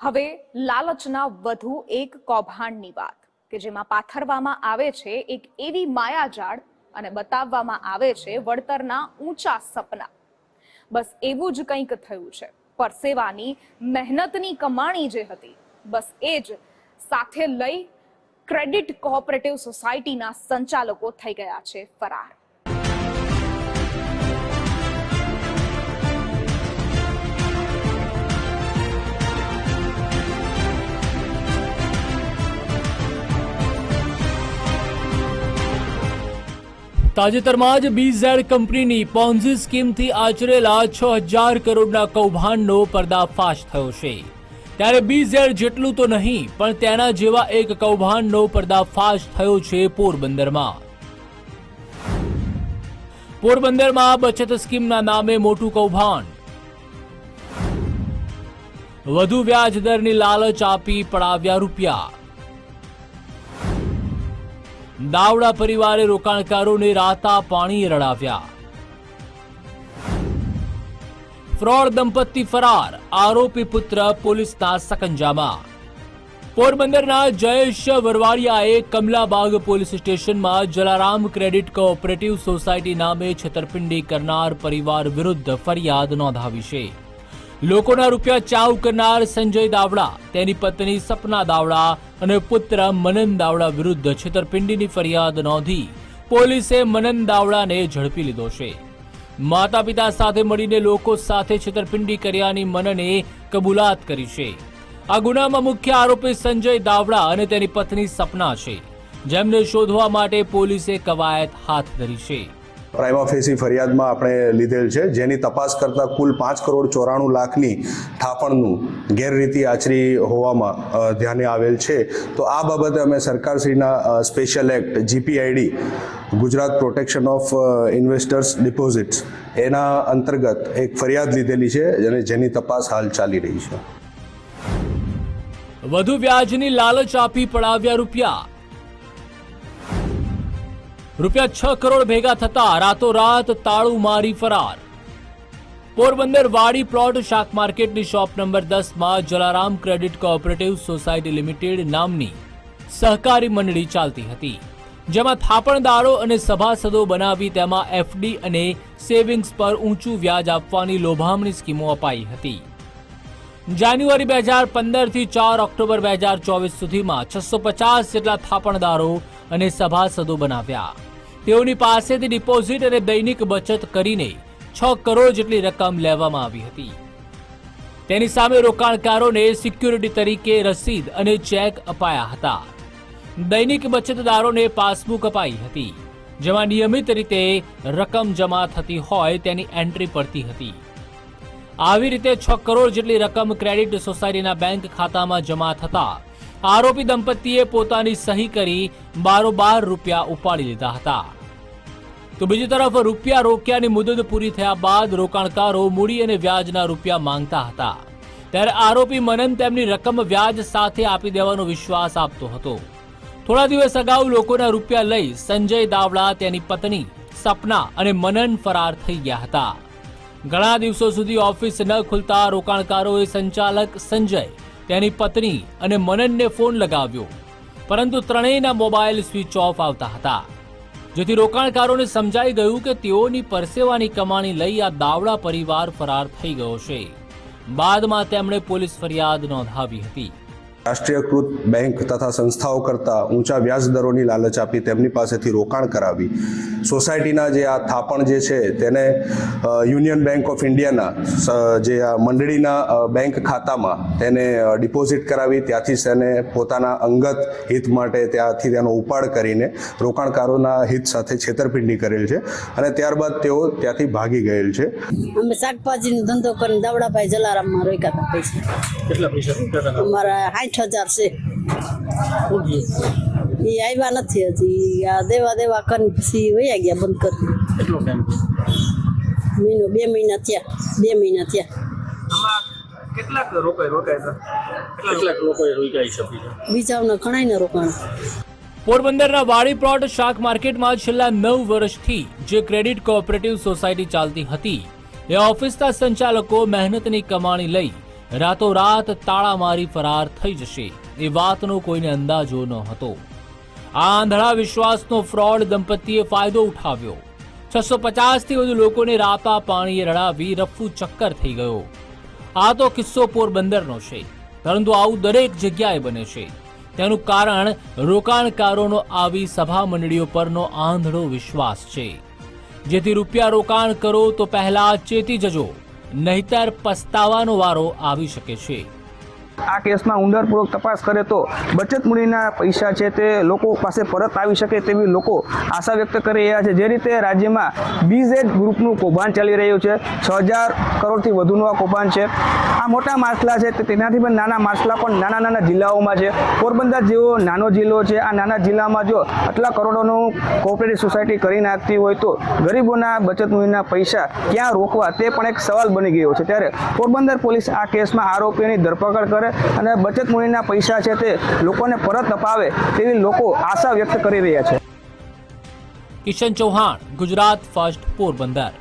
હવે લાલચના વધુ એક કૌભાંડની વાત, કે જેમાં પાથરવામાં આવે છે એક એવી માયાજાળ અને બતાવવામાં આવે છે વળતરના ઊંચા સપના. બસ એવું જ કંઈક થયું છે. પરસેવાની મહેનતની કમાણી જે હતી, બસ એ જ સાથે લઈ ક્રેડિટ કોઓપરેટિવ સોસાયટીના સંચાલકો થઈ ગયા છે ફરાર. તાજેતરમાં જ બીઝેડ કંપનીની પોન્ઝી સ્કીમથી આચરેલા છ હજાર કરોડના કૌભાંડનો પર્દાફાશ થયો છે. ત્યારે બીઝેડ જેટલું તો નહીં, પણ તેના જેવા એક કૌભાંડનો પર્દાફાશ થયો છે પોરબંદરમાં. પોરબંદરમાં બચત સ્કીમના નામે મોટું કૌભાંડ. વધુ વ્યાજ દરની લાલચ આપી પડાવ્યા રૂપિયા. દાવડા પરિવારે રોકાણકારોને રાતા પાણી રડાવ્યા. ફ્રોડ દંપતી ફરાર, આરોપી પુત્ર પોલીસના સકંજામાં. પોરબંદરના જયેશ વરવાડિયાએ કમલાબાગ પોલીસ સ્ટેશનમાં જલારામ ક્રેડિટ કોઓપરેટિવ સોસાયટી નામે છેતરપિંડી કરનાર પરિવાર વિરુદ્ધ ફરિયાદ નોંધાવી છે. લોકોના રૂપિયા ચાવ કરનાર સંજય દાવડા, તેની પત્ની સપના દાવડા અને પુત્ર મનન દાવડા વિરુદ્ધ છેતરપિંડીની ફરિયાદ નોંધી પોલીસે મનન દાવડાને ઝડપી લીધો છે. માતા પિતા સાથે મળીને લોકો સાથે છેતરપિંડી કર્યાની મનને કબૂલાત કરી છે. આ ગુનામાં મુખ્ય આરોપી સંજય દાવડા અને તેની પત્ની સપના છે, જેમને શોધવા માટે પોલીસે કવાયત હાથ ધરી છે. પ્રાઇમા ફેસી ફરિયાદમાં આપણે લીધેલ છે. જેની તપાસ કરતાં કુલ પાંચ કરોડ ચોરાણું લાખની થાપણનું ગેરરીતિ આચરી હોવામાં ધ્યાને આવેલ છે. તો આ બાબતે અમે સરકારશ્રીના special act GPID Gujarat protection of investors deposits, એના અંતર્ગત એક ફરિયાદ લીધેલી છે અને જેની તપાસ હાલ ચાલી રહી છે. વધુ વ્યાજની લાલચ આપી પડાવ્યા રૂપિયા. રૂપિયા છ કરોડ ભેગા થતા રાતોરાત તાળું મારી ફરાર. પોરબંદર વાડી પ્લોટ શાક માર્કેટની શોપ નંબર દસમાં Jalaram credit cooperative society limited નામની સહકારી મંડળી ચાલતી હતી. જેમાં થાપણદારો અને સભાસદો બનાવી તેમાં એફડી અને સેવિંગ્સ પર ઊંચું વ્યાજ આપવાની લોભામણી સ્કીમો અપાઈ હતી. જાન્યુઆરી બે હજાર પંદરથી ચાર ઓક્ટોબર બે હજાર ચોવીસ સુધીમાં છસો પચાસ જેટલા થાપણદારો અને સભાસદો બનાવ્યા. તેઓની પાસેથી ડિપોઝિટ અને દૈનિક બચત કરીને છ કરોડ જેટલી રકમ લેવામાં આવી હતી. તેની સામે રોકાણકારોને સિક્યુરિટી તરીકે રસીદ અને ચેક અપાયા હતા. દૈનિક બચતદારોને પાસબુક અપાઈ હતી, જેમાં નિયમિત રીતે રકમ જમા થતી હોય તેની એન્ટ્રી પડતી હતી. આવી રીતે છ કરોડ જેટલી રકમ ક્રેડિટ સોસાયટીના બેંક ખાતામાં જમા થતા આરોપી દંપતીએ પોતાની સહી કરી બારોબાર રૂપિયા ઉપાડી લીધા હતા. તો બીજી તરફ રૂપિયા રોક્યાની મુદત પૂરી થયા બાદ રોકાણકારો મૂડી અને વ્યાજના રૂપિયા માંગતા હતા. ત્યારે આરોપી મનન તેમની રકમ વ્યાજ સાથે આપી દેવાનો વિશ્વાસ આપતો હતો. થોડા દિવસ અગાઉ લોકોના રૂપિયા લઈ સંજય દાવડા, તેની પત્ની, સપના અને મનન ફરાર થઈ ગયા હતા. ઘણા દિવસો સુધી ઓફિસ ન ખુલતા રોકાણકારોએ સંચાલક સંજય તેની પત્ની અને મનનને ફોન લગાવ્યો. પરંતુ ત્રણેયના મોબાઈલ સ્વિચ ઓફ આવતા હતા. જેથી રોકાણકારોને સમજાઈ ગયું કે તેઓની પરસેવાની કમાણી લઈ આ દાવડા પરિવાર ફરાર થઈ ગયો છે. બાદમાં તેમણે પોલીસ ફરિયાદ નોંધાવી હતી. રાષ્ટ્રીયકૃત બેંક તથા સંસ્થાઓ કરતાં ઊંચા વ્યાજ દરોની લાલચ આપી તેમની પાસેથી રોકાણ કરાવી. સોસાયટીના જે આ થાપણ જે છે તેને યુનિયન બેંક ઓફ ઇન્ડિયાના જે આ મંડળીના બેંક ખાતામાં તેને ડિપોઝિટ કરાવી ત્યાંથી તેને પોતાના અંગત હિત માટે ત્યાંથી તેનો ઉપાડ કરીને રોકાણકારોના હિત સાથે છેતરપિંડી કરેલ છે અને ત્યારબાદ તેઓ ત્યાંથી ભાગી ગયેલ છે. અમે શાકભાજીનો ધંધો કરીને દવડાભાઈ જલારામમાં રોક્યા હતા પૈસા. કેટલા પૈસા અમારા સાઠ હજાર છે? એ આવ્યા નથી હજી. આ દેવા દેવા કરી પછી વયા ગયા બંધ કરી. મહિનો બે મહિના થયા. બે મહિના થયા. કેટલાક રોકાય રોકાય કેટલાક લોકોએ રોક્યા શકી બીજાઓને ઘણાયને રોકાણ. પોરબંદરના વાડી પ્લોટ શાક માર્કેટમાં છેલ્લા નવ વર્ષથી જે ક્રેડિટ કોઓપરેટિવ સોસાયટી ચાલતી હતી એ ઓફિસના સંચાલકો મહેનતની કમાણી લઈ રાતોરાત તાળા મારી ફરાર થઈ જશે. એ વાતનો કોઈને અંદાજો ન હતો. આ આંધળા વિશ્વાસનો ફ્રોડ દંપતીએ ફાયદો ઉઠાવ્યો. છસો પચાસથી વધુ લોકોને રાતા પાણીએ રડાવી રફુ ચક્કર થઈ ગયો. આ તો કિસ્સો પોરબંદરનો છે, પરંતુ આવું દરેક જગ્યાએ બને છે. તેનું કારણ રોકાણકારોનો આવી સભા મંડળીઓ પરનો આંધળો વિશ્વાસ છે. જેથી રૂપિયા રોકાણ કરો તો પહેલા ચેતી જજો. નહીતર પસ્તાવાનો વારો આવી શકે છે. આ કેસમાં ઊંડાણપૂર્વક તપાસ કરે તો બચત મૂડીના પૈસા છે તે લોકો પાસે પરત આવી શકે તેવી લોકો આશા વ્યક્ત કરી રહ્યા છે. જે રીતે રાજ્યમાં બીઝેડ ગ્રુપનું કૌભાંડ ચાલી રહ્યું છે. છ હજાર કરોડથી વધુનું આ કૌભાંડ છે. આ મોટા માછલા છે તેનાથી પણ નાના માછલા પણ નાના નાના જિલ્લાઓમાં છે. પોરબંદર જેવો નાનો જિલ્લો છે, આ નાના જિલ્લામાં જો આટલા કરોડોનું કોઓપરેટિવ સોસાયટી કરી નાખતી હોય તો ગરીબોના બચત મૂડીના પૈસા ક્યાં રોકવા? તે પણ એક સવાલ બની ગયો છે. ત્યારે પોરબંદર પોલીસ આ કેસમાં આરોપીની ધરપકડ કરે અને બચત મૂડીના પૈસા છે તે લોકોને પરત અપાવે તેવી લોકો આશા વ્યક્ત કરી રહ્યા છે. કિશન ચૌહાણ, ગુજરાત ફર્સ્ટ પોરબંદર.